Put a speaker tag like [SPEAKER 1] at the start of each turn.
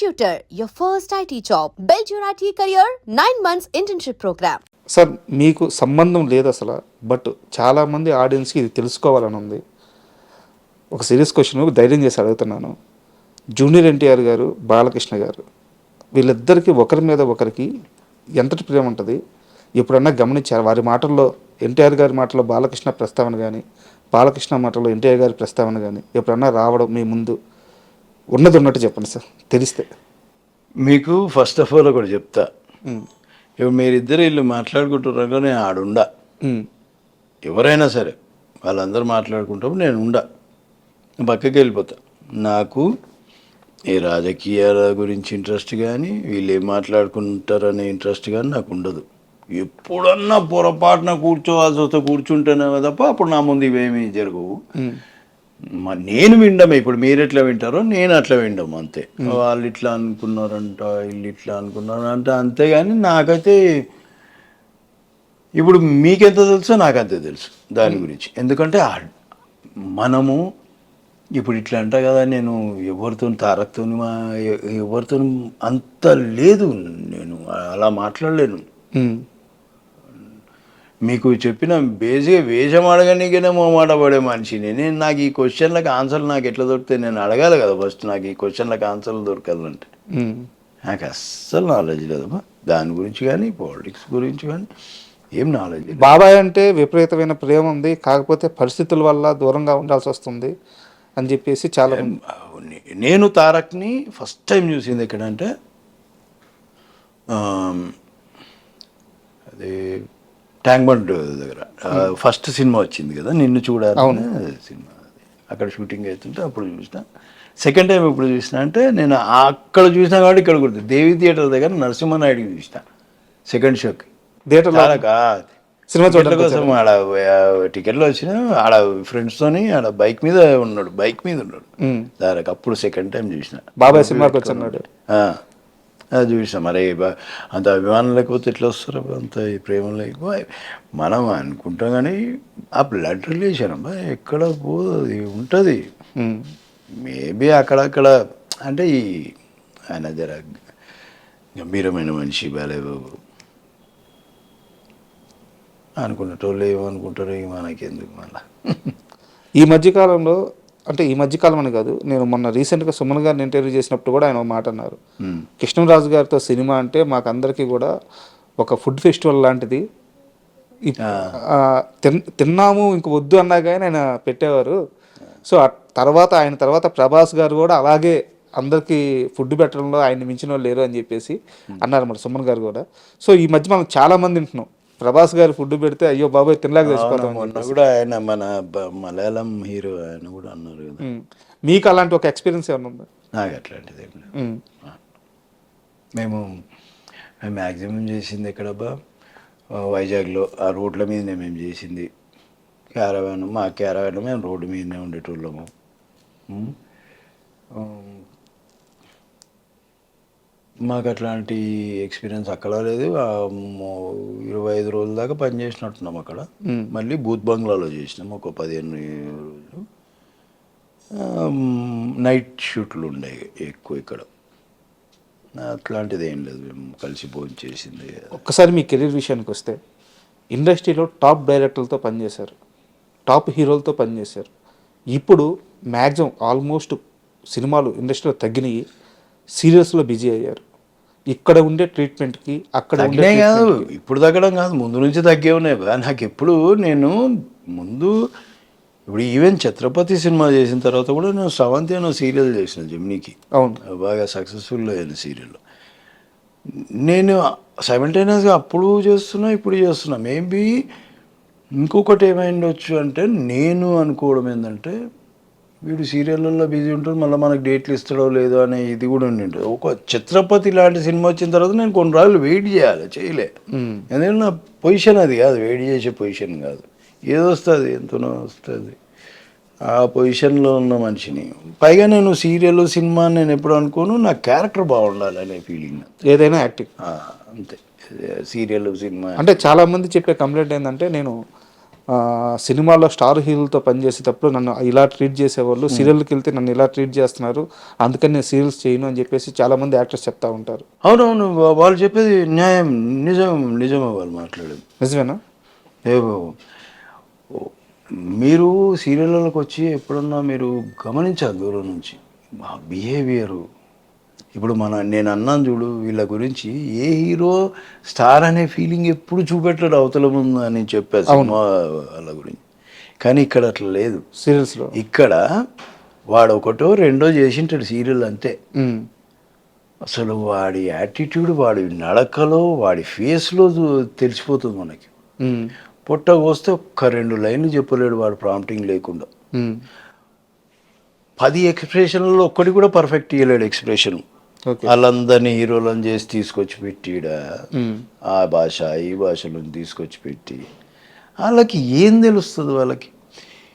[SPEAKER 1] Tutor, your first IT job Build IT IT career, 9 months internship program.
[SPEAKER 2] Sir మీకు సంబంధం లేదు అసలు but చాలామంది ఆడియన్స్కి ఇది తెలుసుకోవాలని ఉంది. ఒక సీరియస్ క్వశ్చన్ ధైర్యం చేసి అడుగుతున్నాను. జూనియర్ ఎన్టీఆర్ గారు బాలకృష్ణ గారు వీళ్ళిద్దరికీ ఒకరి మీద ఒకరికి ఎంతటి ప్రేమ ఉంటుంది? ఎప్పుడన్నా గమనించారు? వారి మాటల్లో ఎన్టీఆర్ గారి మాటల్లో బాలకృష్ణ ప్రస్తావన కానీ బాలకృష్ణ మాటల్లో ఎన్టీఆర్ గారి ప్రస్తావన కానీ ఎప్పుడన్నా రావడం మీ ముందు ఉన్నది ఉన్నట్టు చెప్పండి సార్. తెలిస్తే.
[SPEAKER 3] మీకు ఫస్ట్ ఆఫ్ ఆల్ ఒకటి చెప్తా. ఇప్పుడు మీరిద్దరు వీళ్ళు మాట్లాడుకుంటున్నారో నేను ఆడుండా. ఎవరైనా సరే వాళ్ళందరూ మాట్లాడుకుంటాము నేను ఉండా. పక్కకి వెళ్ళిపోతా. నాకు ఈ రాజకీయాల గురించి ఇంట్రెస్ట్ కానీ వీళ్ళు ఏం మాట్లాడుకుంటారనే ఇంట్రెస్ట్ కానీ నాకు ఉండదు. ఎప్పుడన్నా పొరపాటున కూర్చోవాల్సి వస్తే కూర్చుంటేనే తప్ప అప్పుడు నా ముందు ఇవేమీ జరగవు. నేను వినడమే ఇప్పుడు మీరు ఎట్లా వింటారో నేను అట్లా వినడం అంతే. వాళ్ళు ఇట్లా అనుకున్నారంట వీళ్ళు ఇట్లా అనుకున్నారంట అంతేగాని నాకైతే ఇప్పుడు మీకెంత తెలుసో నాకంతే తెలుసు దాని గురించి. ఎందుకంటే మనము ఇప్పుడు ఇట్లా అంట కదా నేను ఎవరితో తారక్తో ఎవరితో అంత లేదు నేను అలా మాట్లాడలేను.
[SPEAKER 2] ఉమ్,
[SPEAKER 3] మీకు చెప్పిన బేసిక్గా వేషం అడగనికనే మాట పడే మనిషిని. నేను నాకు ఈ క్వశ్చన్లకు ఆన్సర్లు నాకు ఎట్లా దొరుకుతాయి నేను అడగాలి కదా ఫస్ట్ నాకు ఈ క్వశ్చన్లకు ఆన్సర్లు దొరకాలంటే. నాకు అస్సలు నాలెడ్జ్ లేదమ్మా. దాని గురించి కానీ పాలిటిక్స్ గురించి కానీ ఏం నాలెడ్జ్ లేదు.
[SPEAKER 2] బాబాయ్ అంటే విపరీతమైన ప్రేమ ఉంది కాకపోతే పరిస్థితుల వల్ల దూరంగా ఉండాల్సి వస్తుంది అని చెప్పేసి చాలా
[SPEAKER 3] నేను తారక్ని ఫస్ట్ టైం చూసింది ఎక్కడంటే అది ట్యాంక్ బండ్ దగ్గర. ఫస్ట్ సినిమా వచ్చింది కదా నిన్ను చూడాలి సినిమా. అక్కడ షూటింగ్ అవుతుంటే అప్పుడు చూసిన. సెకండ్ టైం ఎప్పుడు చూసిన అంటే నేను అక్కడ చూసిన కాబట్టి ఇక్కడ గుర్తు. దేవి థియేటర్ దగ్గర నరసింహనాయుడికి చూసిన. సెకండ్ షోకి
[SPEAKER 2] థియేటర్లో
[SPEAKER 3] తారక
[SPEAKER 2] సినిమా
[SPEAKER 3] టికెట్ల కోసం ఆడ టికెట్లు వచ్చిన ఆడ ఫ్రెండ్స్తోని ఆడ బైక్ మీద ఉన్నాడు. బైక్ మీద ఉన్నాడు.
[SPEAKER 2] ఉమ్.
[SPEAKER 3] దానికి అప్పుడు సెకండ్ టైం చూసిన.
[SPEAKER 2] బాబాయ్ సినిమాకి వచ్చన్నాడు
[SPEAKER 3] మరి బా- అంత అభిమానం లేకపోతే ఎట్లా వస్తారు? అంత ఈ ప్రేమ లేకపోతే మనం అనుకుంటాం కానీ ఆ బ్లడ్ రిలేషన్ అబ్బా ఎక్కడ పోదు అది ఉంటుంది. మేబీ అక్కడక్కడ అంటే ఈ ఆయన జర గంభీరమైన మనిషి బాలేబాబు అనుకున్నటోళ్ళు ఏమనుకుంటారో మనకెందుకు మళ్ళా.
[SPEAKER 2] ఈ మధ్యకాలంలో అంటే ఈ మధ్యకాలం అని కాదు నేను మొన్న రీసెంట్గా సుమన్ గారిని ఇంటర్వ్యూ చేసినప్పుడు కూడా ఆయన ఒక మాట అన్నారు. కృష్ణరాజు గారితో సినిమా అంటే మాకందరికీ కూడా ఒక ఫుడ్ ఫెస్టివల్ లాంటిది. తిన్నాము ఇంక వద్దు అన్నా కానీ ఆయన పెట్టేవారు. సో తర్వాత ఆయన తర్వాత ప్రభాస్ గారు కూడా అలాగే అందరికీ ఫుడ్ పెట్టడంలో ఆయన మించిన వాళ్ళు లేరు అని చెప్పేసి అన్నారు మరి సుమన్ గారు కూడా. సో ఈ మధ్య మనం చాలా మంది వింటున్నాం. ప్రభాస్ గారు ఫుడ్ పెడితే అయ్యో బాబాయ్ తినలేక
[SPEAKER 3] మొన్న కూడా ఆయన మన మలయాళం హీరో ఆయన కూడా అన్నారు కదా.
[SPEAKER 2] మీకు అలాంటి ఒక ఎక్స్పీరియన్స్ ఏమైనా ఉందా?
[SPEAKER 3] నాకు అట్లాంటిది. మేము మ్యాక్సిమం చేసింది ఎక్కడబ్బా ఆ, వైజాగ్లో ఆ రోడ్ల మీదనే మేము చేసింది. క్యారవాన్ మా క్యారవాన్ మేము రోడ్డు మీదనే ఉండేటోళ్ళము. మాకు అట్లాంటి ఎక్స్పీరియన్స్ అక్కడ లేదు. ఇరవై ఐదు రోజుల దాకా పని చేసినట్టున్నాం అక్కడ. మళ్ళీ బూత్ బంగ్లాలో చేసినాం. ఒక పదిహేను రోజులు. నైట్ షూట్లు ఉండేవి ఎక్కువ ఇక్కడ. అట్లాంటిది ఏం లేదు. మేము కలిసి భోజనం చేసింది.
[SPEAKER 2] ఒక్కసారి మీ కెరీర్ విషయానికి వస్తే ఇండస్ట్రీలో టాప్ డైరెక్టర్లతో పనిచేశారు. టాప్ హీరోలతో పనిచేశారు. ఇప్పుడు మ్యాక్సిమం ఆల్మోస్ట్ సినిమాలు ఇండస్ట్రీలో తగ్గినాయి. సీరియల్స్లో బిజీ అయ్యారు. ఇక్కడ ఉండే ట్రీట్మెంట్కి అక్కడ ఉండే
[SPEAKER 3] కాదు. ఇప్పుడు తగ్గడం కాదు. ముందు నుంచి తగ్గే ఉన్నాయి. నాకు ఎప్పుడు నేను ముందు ఇప్పుడు ఈవెన్ ఛత్రపతి సినిమా చేసిన తర్వాత కూడా నేను స్రవంతి అనే సీరియల్ చేసిన జమ్నీకి.
[SPEAKER 2] అవును.
[SPEAKER 3] బాగా సక్సెస్ఫుల్ అయిన సీరియల్ నేను సైమల్టేనియస్గా అప్పుడు చేస్తున్నా ఇప్పుడు చేస్తున్నా. మేబీ ఇంకొకటి ఏమైండొచ్చు అంటే నేను అనుకోవడం ఏంటంటే వీడు సీరియళ్ళల్లో బిజీ ఉంటాడు మళ్ళీ మనకు డేట్లు ఇస్తాడో లేదో అనే ఇది కూడా ఉండి ఒక ఛత్రపతి లాంటి సినిమా వచ్చిన తర్వాత నేను కొన్ని రోజులు వెయిట్ చేయాలి చేయలే. ఎందుకంటే నా పొజిషన్ అది కాదు వెయిట్ చేసే పొజిషన్ కాదు. ఏదో వస్తుంది ఎంతనో వస్తుంది. ఆ పొజిషన్లో ఉన్న మనిషిని. పైగా నేను సీరియల్ సినిమా నేను ఎప్పుడు అనుకోను నా క్యారెక్టర్ బాగుండాలి అనే ఫీలింగ్.
[SPEAKER 2] ఏదైనా యాక్టింగ్.
[SPEAKER 3] అంతే. సీరియల్ సినిమా.
[SPEAKER 2] అంటే చాలా మంది చెప్పే కంప్లైంట్ ఏంటంటే నేను సినిమాలో స్టార్ హీరోలతో పనిచేసేటప్పుడు నన్ను ఇలా ట్రీట్ చేసేవాళ్ళు సీరియల్కి వెళ్తే నన్ను ఇలా ట్రీట్ చేస్తున్నారు అందుకని నేను సీరియల్స్ చేయను అని చెప్పేసి చాలా మంది యాక్టర్స్ చెప్తా ఉంటారు.
[SPEAKER 3] అవునవును వాళ్ళు చెప్పేది న్యాయం నిజం నిజమే వాళ్ళు మాట్లాడేది.
[SPEAKER 2] నిజమేనా?
[SPEAKER 3] ఏ బాబు మీరు సీరియళ్ళకి వచ్చి ఎప్పుడన్నా మీరు గమనించాలి దూరం నుంచి? మా బిహేవియరు ఇప్పుడు మన నేను అన్నాను చూడు వీళ్ళ గురించి ఏ హీరో స్టార్ అనే ఫీలింగ్ ఎప్పుడు చూపెట్టడు అవతల ముందు అని చెప్పారు సినిమా వాళ్ళ గురించి. కానీ ఇక్కడ అట్లా లేదు.
[SPEAKER 2] సీరియల్స్లో.
[SPEAKER 3] ఇక్కడ వాడు ఒకటో రెండో చేసింటాడు సీరియల్ అంతే. అసలు వాడి యాటిట్యూడ్ వాడి నడకలో వాడి ఫేస్లో తెలిసిపోతుంది మనకి. పొట్ట కోస్తే ఒక్క రెండు లైన్లు చెప్పలేడు వాడు ప్రాంప్టింగ్ లేకుండా. పది ఎక్స్ప్రెషన్లలో ఒక్కటి కూడా పర్ఫెక్ట్ ఇవ్వలేడు ఎక్స్ప్రెషన్. వాళ్ళందరినీ హీరోలను చేసి తీసుకొచ్చి పెట్టిడ? ఆ భాష ఈ భాషలను తీసుకొచ్చి పెట్టి. వాళ్ళకి ఏం తెలుస్తుంది వాళ్ళకి?